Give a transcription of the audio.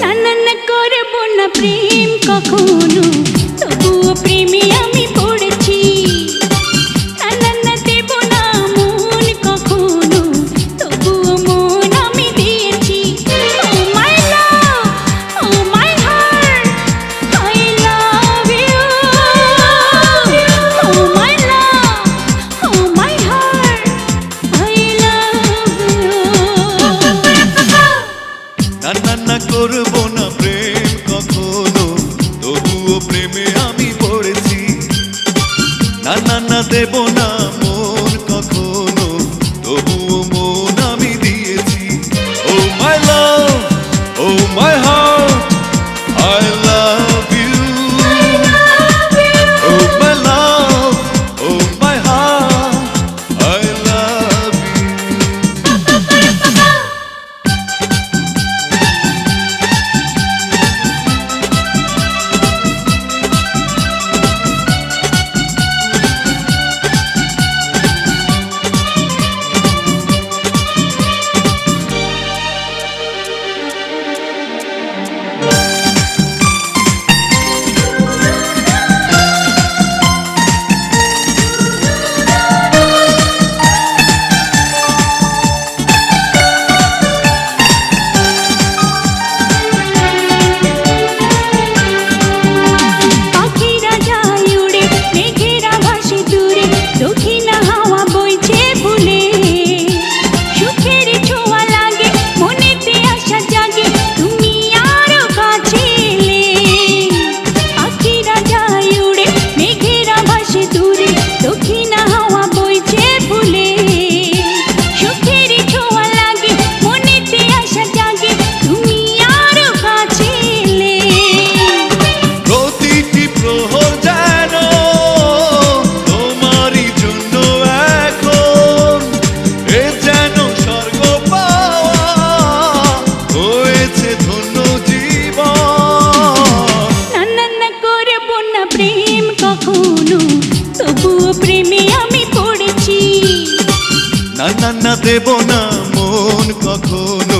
না না না করব না প্রেম কখনো। তবুও প্রেমী না না না দেব না মন কখনো। তবুও মন আমি দিয়েছি। ও মাই লাভ ও মাই হার্ট প্রেমে আমি পড়েছি না না না দেব না মন কখনো।